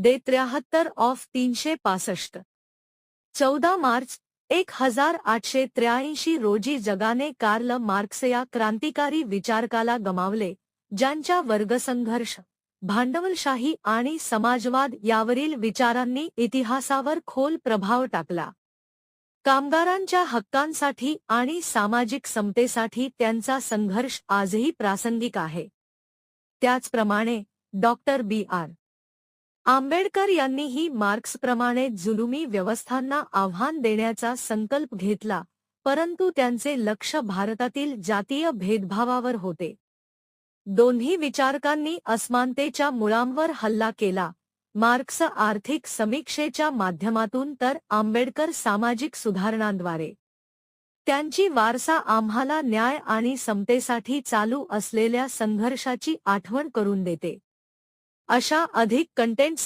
दे त्र्याहत्तर ऑफ तीनशे पासष्ट. चौदा मार्च एक हजार आठशे त्र्याऐंशी रोजी जगाने कार्ल मार्क्स या क्रांतिकारी विचारकाला गमावले ज्यांच्या वर्गसंघर्ष भांडवलशाही आणि समाजवाद यावरील विचारांनी इतिहासावर खोल प्रभाव टाकला. कामगारांच्या हक्कांसाठी आणि सामाजिक समतेसाठी त्यांचा संघर्ष आजही प्रासंगिक आहे. त्याचप्रमाणे डॉक्टर बी आर. आंबेडकर यांनीही मार्क्सप्रमाणे जुलुमी व्यवस्थांना आव्हान देण्याचा संकल्प घेतला परंतु त्यांचे लक्ष भारतातील जातीय भेदभावावर होते. दोन्ही विचारकांनी असमानतेच्या मुळांवर हल्ला केला मार्क्स आर्थिक समीक्षेच्या माध्यमातून तर आंबेडकर सामाजिक सुधारणांद्वारे. त्यांची वारसा आम्हाला न्याय आणि समतेसाठी चालू असलेल्या संघर्षाची आठवण करून देते. अशा अधिक कंटेंट